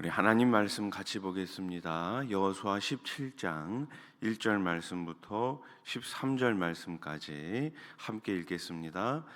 우리 하나님 말씀 같이 보겠습니다. 여호수아 17장 1절 말씀부터 13절 말씀까지 함께 읽겠습니다.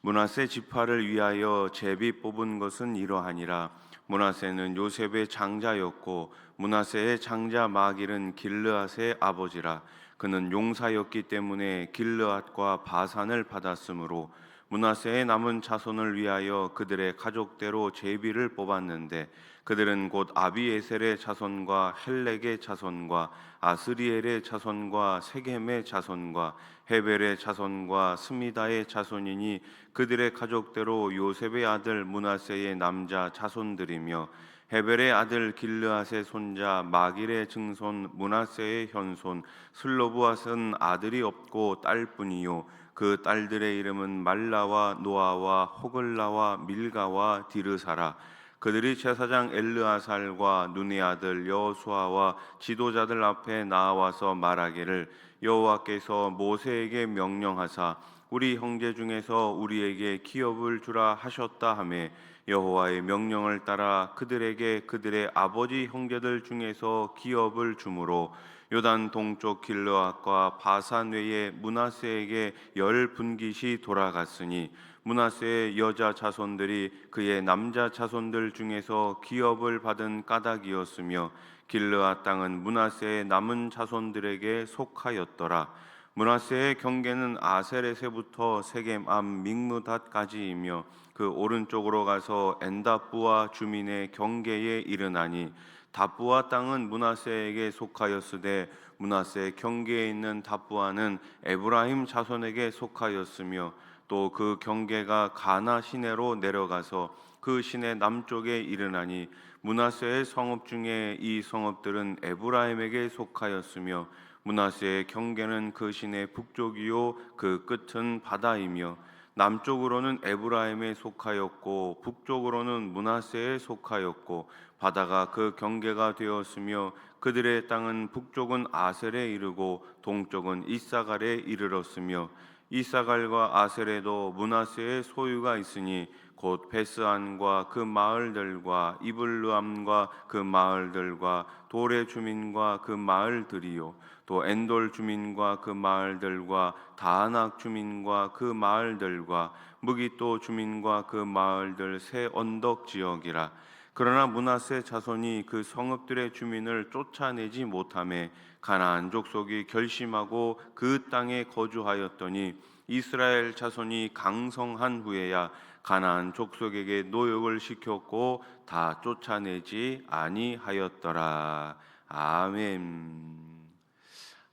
문하세 지파를 위하여 제비 뽑은 것은 이러하니라 문하세는 요셉의 장자였고 문하세의 장자 마길은 길르앗의 아버지라 그는 용사였기 때문에 길르앗과 바산을 받았으므로 문하세의 남은 자손을 위하여 그들의 가족대로 제비를 뽑았는데 그들은 곧 아비에셀의 자손과 헬렉의 자손과 아스리엘의 자손과 세겜의 자손과 헤벨의 자손과 스미다의 자손이니 그들의 가족대로 요셉의 아들 문하세의 남자 자손들이며 헤벨의 아들 길르앗의 손자 마길의 증손 문하세의 현손 슬로브앗은 아들이 없고 딸뿐이요 그 딸들의 이름은 말라와 노아와 호글라와 밀가와 디르사라. 그들이 제사장 엘르아살과 눈의 아들 여호수아와 지도자들 앞에 나와서 말하기를 여호와께서 모세에게 명령하사 우리 형제 중에서 우리에게 기업을 주라 하셨다 하매 여호와의 명령을 따라 그들에게 그들의 아버지 형제들 중에서 기업을 주므로 요단 동쪽 길르앗과 바산 외에 문하세에게 열 분깃이 돌아갔으니 문하세의 여자 자손들이 그의 남자 자손들 중에서 기업을 받은 까닭이었으며 길르앗 땅은 문하세의 남은 자손들에게 속하였더라. 문하세의 경계는 아세레세부터 세겜 앞 믹무닷까지이며 그 오른쪽으로 가서 엔다부와 주민의 경계에 이르나니 다부와 땅은 문하세에게 속하였으되 문하세 경계에 있는 다부아는 에브라임 자손에게 속하였으며 또 그 경계가 가나 시내로 내려가서 그 시내 남쪽에 이르나니 문하세의 성읍 중에 이 성읍들은 에브라임에게 속하였으며 문하세의 경계는 그 시내 북쪽이요 그 끝은 바다이며 남쪽으로는 에브라임에 속하였고 북쪽으로는 문하세에 속하였고 바다가 그 경계가 되었으며 그들의 땅은 북쪽은 아셀에 이르고 동쪽은 이사갈에 이르렀으며 이사갈과 아셀에도 문하세의 소유가 있으니 곧 베스안과 그 마을들과 이블루암과 그 마을들과 돌의 주민과 그 마을들이요. 또 엔돌 주민과 그 마을들과 다낙 주민과 그 마을들과 무기또 주민과 그 마을들 새 언덕 지역이라. 그러나 문하세 자손이 그 성읍들의 주민을 쫓아내지 못함에 가나안 족속이 결심하고 그 땅에 거주하였더니 이스라엘 자손이 강성한 후에야 가나안 족속에게 노역을 시켰고 다 쫓아내지 아니하였더라. 아멘.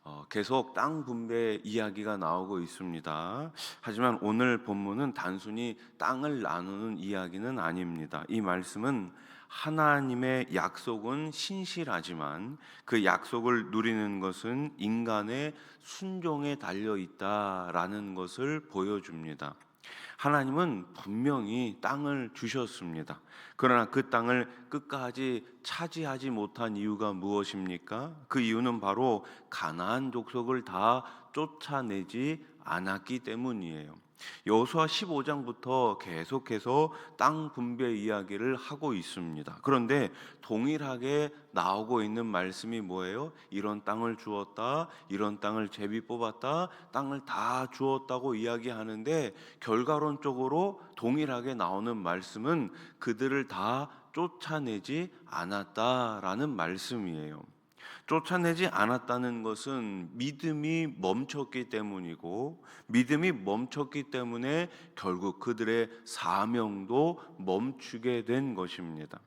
어, 계속 땅 분배 이야기가 나오고 있습니다. 하지만 오늘 본문은 단순히 땅을 나누는 이야기는 아닙니다. 이 말씀은 하나님의 약속은 신실하지만 그 약속을 누리는 것은 인간의 순종에 달려 있다라는 것을 보여줍니다. 하나님은 분명히 땅을 주셨습니다. 그러나 그 땅을 끝까지 차지하지 못한 이유가 무엇입니까? 그 이유는 바로 가나안 족속을 다 쫓아내지 않았기 때문이에요. 여호수아 15장부터 계속해서 땅 분배 이야기를 하고 있습니다. 그런데 동일하게 나오고 있는 말씀이 뭐예요? 이런 땅을 주었다, 이런 땅을 제비 뽑았다, 땅을 다 주었다고 이야기하는데 결과론적으로 동일하게 나오는 말씀은 그들을 다 쫓아내지 않았다라는 말씀이에요. 쫓아내지 않았다는 것은 믿음이 멈췄기 때문이고 믿음이 멈췄기 때문에 결국 그들의 사명도 멈추게 된 것입니다.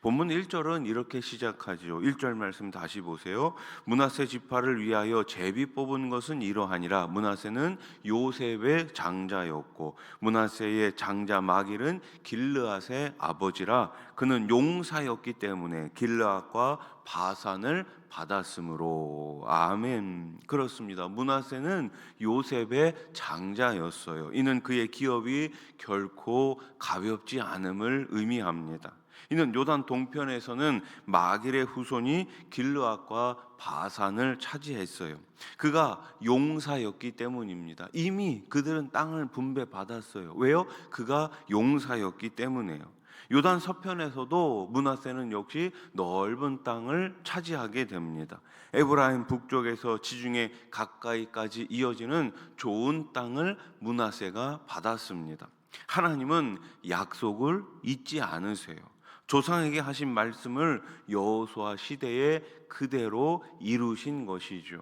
본문 1절은 이렇게 시작하지요. 1절 말씀 다시 보세요. 문하세 지파를 위하여 제비 뽑은 것은 이러하니라. 문하세는 요셉의 장자였고 문하세의 장자 마길은 길르앗의 아버지라 그는 용사였기 때문에 길르앗과 바산을 받았으므로 아멘 그렇습니다. 문하세는 요셉의 장자였어요. 이는 그의 기업이 결코 가볍지 않음을 의미합니다. 이는 요단 동편에서는 마길의 후손이 길르앗과 바산을 차지했어요. 그가 용사였기 때문입니다. 이미 그들은 땅을 분배받았어요. 왜요? 그가 용사였기 때문에요. 요단 서편에서도 문하세는 역시 넓은 땅을 차지하게 됩니다. 에브라임 북쪽에서 지중해 가까이까지 이어지는 좋은 땅을 문하세가 받았습니다. 하나님은 약속을 잊지 않으세요. 조상에게 하신 말씀을 여호수아 시대에 그대로 이루신 것이죠.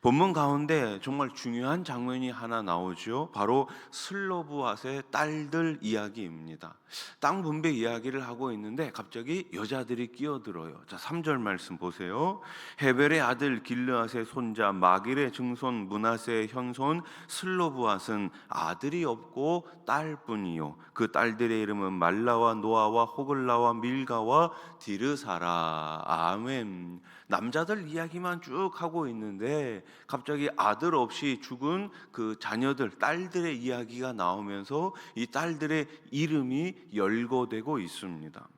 본문 가운데 정말 중요한 장면이 하나 나오죠. 바로 슬로브앗의 딸들 이야기입니다. 땅 분배 이야기를 하고 있는데 갑자기 여자들이 끼어들어요. 자, 3절 말씀 보세요. 헤벨의 아들 길르앗의 손자 마길의 증손 문하세의 현손 슬로브앗은 아들이 없고 딸뿐이요. 그 딸들의 이름은 말라와 노아와 호글라와 밀가와 디르사라. 아멘. 남자들 이야기만 쭉 하고 있는데 갑자기 아들 없이 죽은 그 자녀들 딸들의 이야기가 나오면서 이 딸들의 이름이 열거되고 있습니다.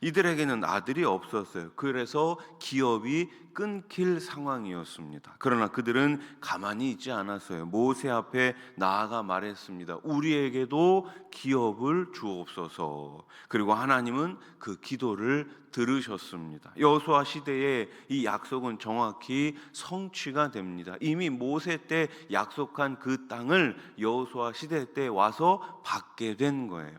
이들에게는 아들이 없었어요. 그래서 기업이 끊길 상황이었습니다. 그러나 그들은 가만히 있지 않았어요. 모세 앞에 나아가 말했습니다. 우리에게도 기업을 주옵소서. 그리고 하나님은 그 기도를 들으셨습니다. 여호수아 시대에 이 약속은 정확히 성취가 됩니다. 이미 모세 때 약속한 그 땅을 여호수아 시대 때 와서 받게 된 거예요.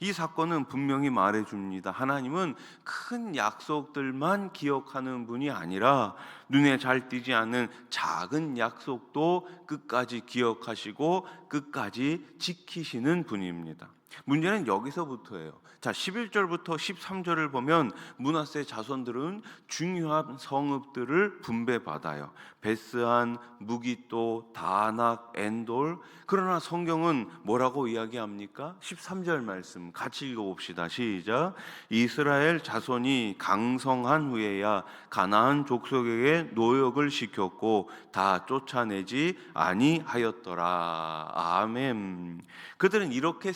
이 사건은 분명히 말해 줍니다. 하나님은 큰 약속들만 기억하는 분이 아니라 눈에 잘 띄지 않는 작은 약속도 끝까지 기억하시고 끝까지 지키시는 분입니다. 문제는 여기서부터예요. 자, 11절부터 13절을 보면 문하세 자손들은 중요한 성읍들을 분배받아요. 베스한, 무기또, 다낙, 엔돌. 그러나 성경은 뭐라고 이야기합니까? 13절 말씀 같이 읽어봅시다. 시작. 이스라엘 자손이 강성한 후에야 가나안 족속에게 노역을 시켰고 다 쫓아내지 아니하였더라. 아멘. 그들은 이렇게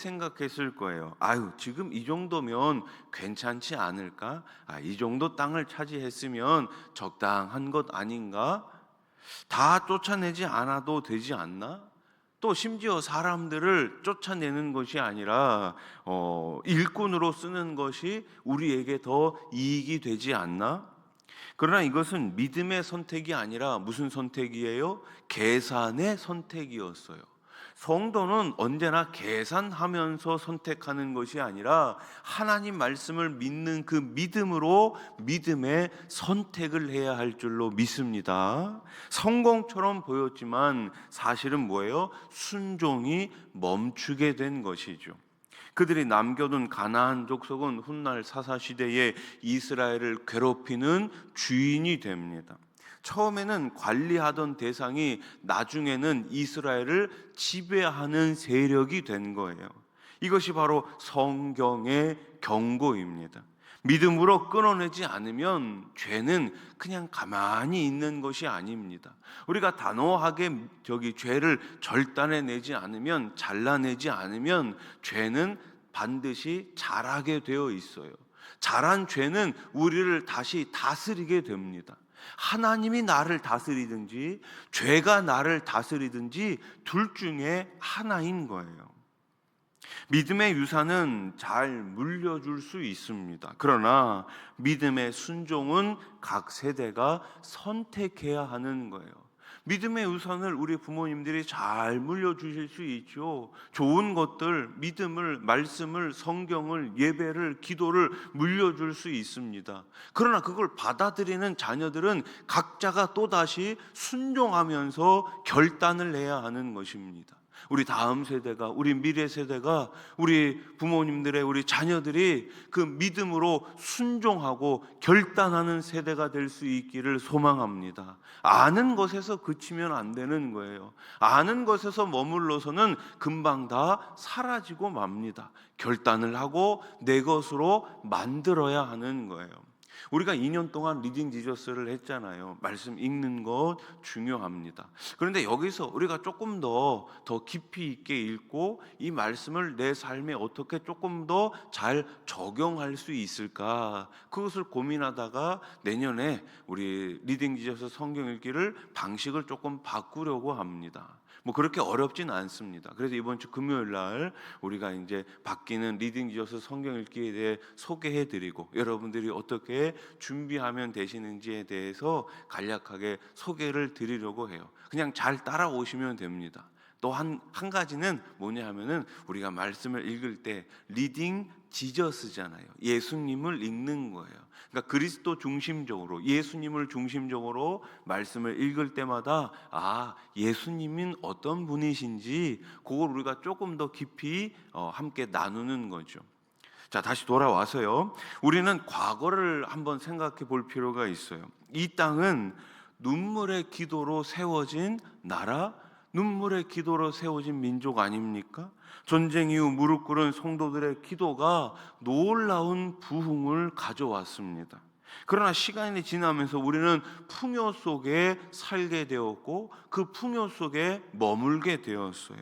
생각했을 거예요. 아유, 지금 이 정도면 괜찮지 않을까? 아, 이 정도 땅을 차지했으면 적당한 것 아닌가? 다 쫓아내지 않아도 되지 않나? 또 심지어 사람들을 쫓아내는 것이 아니라 어, 일꾼으로 쓰는 것이 우리에게 더 이익이 되지 않나? 그러나 이것은 믿음의 선택이 아니라 무슨 선택이에요? 계산의 선택이었어요. 성도는 언제나 계산하면서 선택하는 것이 아니라 하나님 말씀을 믿는 그 믿음으로 믿음의 선택을 해야 할 줄로 믿습니다. 성공처럼 보였지만 사실은 뭐예요? 순종이 멈추게 된 것이죠. 그들이 남겨둔 가나안 족속은 훗날 사사 시대에 이스라엘을 괴롭히는 주인이 됩니다. 처음에는 관리하던 대상이 나중에는 이스라엘을 지배하는 세력이 된 거예요. 이것이 바로 성경의 경고입니다. 믿음으로 끊어내지 않으면 죄는 그냥 가만히 있는 것이 아닙니다. 우리가 단호하게 저기 죄를 절단해 내지 않으면 잘라내지 않으면 죄는 반드시 자라게 되어 있어요. 자란 죄는 우리를 다시 다스리게 됩니다. 하나님이 나를 다스리든지 죄가 나를 다스리든지 둘 중에 하나인 거예요. 믿음의 유산은 잘 물려줄 수 있습니다. 그러나 믿음의 순종은 각 세대가 선택해야 하는 거예요. 믿음의 유산을 우리 부모님들이 잘 물려주실 수 있죠. 좋은 것들, 믿음을, 말씀을, 성경을, 예배를, 기도를 물려줄 수 있습니다. 그러나 그걸 받아들이는 자녀들은 각자가 또다시 순종하면서 결단을 해야 하는 것입니다. 우리 다음 세대가 우리 미래 세대가 우리 부모님들의 우리 자녀들이 그 믿음으로 순종하고 결단하는 세대가 될 수 있기를 소망합니다. 아는 것에서 그치면 안 되는 거예요. 아는 것에서 머물러서는 금방 다 사라지고 맙니다. 결단을 하고 내 것으로 만들어야 하는 거예요. 우리가 2년 동안 리딩 지저스를 했잖아요. 말씀 읽는 것 중요합니다. 그런데 여기서 우리가 조금 더 더 깊이 있게 읽고 이 말씀을 내 삶에 어떻게 조금 더 잘 적용할 수 있을까? 그것을 고민하다가 내년에 우리 리딩 지저스 성경 읽기를 방식을 조금 바꾸려고 합니다. 뭐 그렇게 어렵진 않습니다. 그래서 이번 주 금요일 날 우리가 이제 바뀌는 리딩 지어서 성경 읽기에 대해 소개해 드리고 여러분들이 어떻게 준비하면 되시는지에 대해서 간략하게 소개를 드리려고 해요. 그냥 잘 따라오시면 됩니다. 또한 한 가지는 뭐냐 하면은 우리가 말씀을 읽을 때 리딩 지저스잖아요. 예수님을 읽는 거예요. 그러니까 그리스도 중심적으로 예수님을 중심적으로 말씀을 읽을 때마다 아 예수님은 어떤 분이신지 그걸 우리가 조금 더 깊이 어, 함께 나누는 거죠. 자 다시 돌아와서요. 우리는 과거를 한번 생각해 볼 필요가 있어요. 이 땅은 눈물의 기도로 세워진 나라, 눈물의 기도로 세워진 민족 아닙니까? 전쟁 이후 무릎 꿇은 성도들의 기도가 놀라운 부흥을 가져왔습니다. 그러나 시간이 지나면서 우리는 풍요 속에 살게 되었고 그 풍요 속에 머물게 되었어요.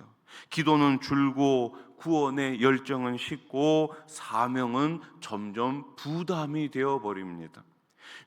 기도는 줄고 구원의 열정은 식고 사명은 점점 부담이 되어 버립니다.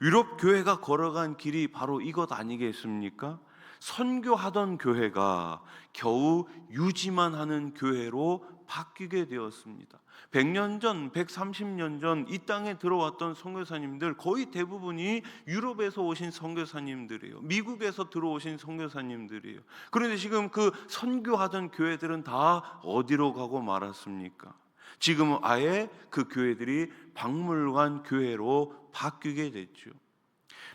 유럽 교회가 걸어간 길이 바로 이것 아니겠습니까? 선교하던 교회가 겨우 유지만 하는 교회로 바뀌게 되었습니다. 100년 전, 130년 전 이 땅에 들어왔던 선교사님들 거의 대부분이 유럽에서 오신 선교사님들이에요. 미국에서 들어오신 선교사님들이에요. 그런데 지금 그 선교하던 교회들은 다 어디로 가고 말았습니까? 지금은 아예 그 교회들이 박물관 교회로 바뀌게 됐죠.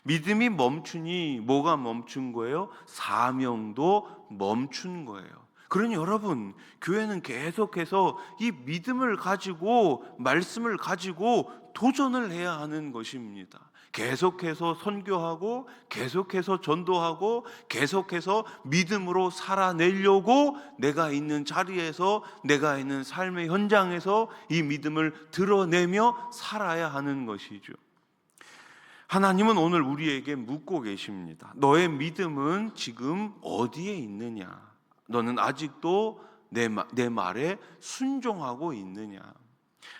믿음이 멈추니 뭐가 멈춘 거예요? 사명도 멈춘 거예요. 그러니 여러분, 교회는 계속해서 이 믿음을 가지고 말씀을 가지고 도전을 해야 하는 것입니다. 계속해서 선교하고 계속해서 전도하고 계속해서 믿음으로 살아내려고 내가 있는 자리에서 내가 있는 삶의 현장에서 이 믿음을 드러내며 살아야 하는 것이죠. 하나님은 오늘 우리에게 묻고 계십니다. 너의 믿음은 지금 어디에 있느냐? 너는 아직도 내, 마- 내 말에 순종하고 있느냐?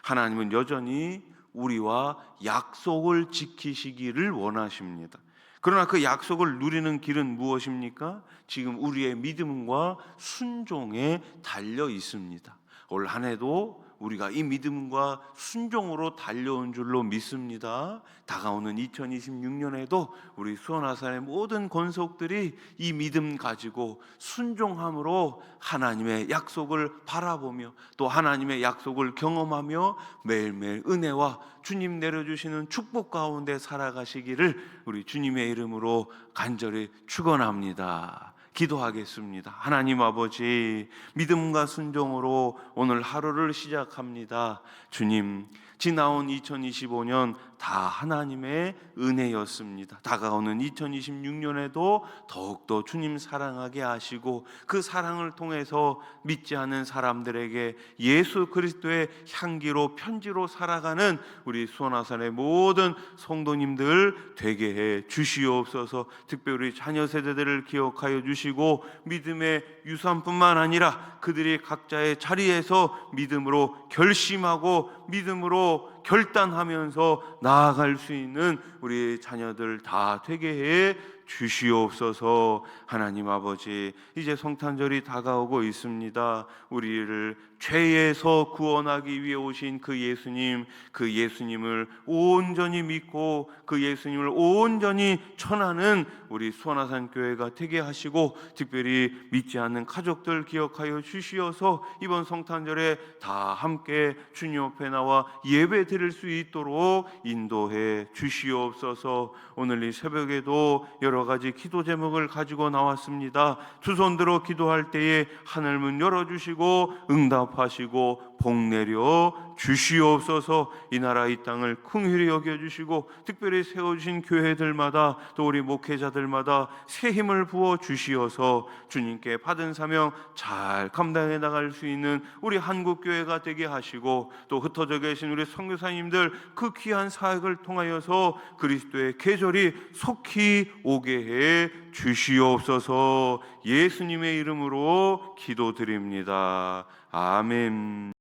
하나님은 여전히 우리와 약속을 지키시기를 원하십니다. 그러나 그 약속을 누리는 길은 무엇입니까? 지금 우리의 믿음과 순종에 달려 있습니다. 올 한 해도 우리가 이 믿음과 순종으로 달려온 줄로 믿습니다. 다가오는 2026년에도 우리 수원아산의 모든 권속들이 이 믿음 가지고 순종함으로 하나님의 약속을 바라보며 또 하나님의 약속을 경험하며 매일매일 은혜와 주님 내려주시는 축복 가운데 살아가시기를 우리 주님의 이름으로 간절히 축원합니다. 기도하겠습니다. 하나님 아버지, 믿음과 순종으로 오늘 하루를 시작합니다. 주님, 지나온 2025년 다 하나님의 은혜였습니다. 다가오는 2026년에도 더욱더 주님 사랑하게 하시고 그 사랑을 통해서 믿지 않는 사람들에게 예수 그리스도의 향기로 편지로 살아가는 우리 수원아산의 모든 성도님들 되게 해 주시옵소서. 특별히 자녀 세대들을 기억하여 주시고 믿음의 유산뿐만 아니라 그들이 각자의 자리에서 믿음으로 결심하고 믿음으로 결단하면서 나아갈 수 있는 우리 자녀들 다 되게 해 주시옵소서 하나님 아버지. 이제 성탄절이 다가오고 있습니다. 우리를 죄에서 구원하기 위해 오신 그 예수님 그 예수님을 온전히 믿고 그 예수님을 온전히 전하는 우리 수원아산 교회가 되게 하시고 특별히 믿지 않는 가족들 기억하여 주시어서 이번 성탄절에 다 함께 주님 앞에 나와 예배 드릴 수 있도록 인도해 주시옵소서. 오늘 이 새벽에도 여러 가지 기도 제목을 가지고 나왔습니다. 두 손 들어 기도할 때에 하늘 문 열어주시고 응답하시고 복 내려 주시옵소서 이 나라 이 땅을 긍휼히 여겨 주시고 특별히 세워 주신 교회들마다 또 우리 목회자들마다 새 힘을 부어 주시어서 주님께 받은 사명 잘 감당해 나갈 수 있는 우리 한국 교회가 되게 하시고 또 흩어져 계신 우리 선교사님들 그 귀한 사역을 통하여서 그리스도의 계절이 속히 오게 해 주시옵소서 예수님의 이름으로 기도드립니다. 아멘.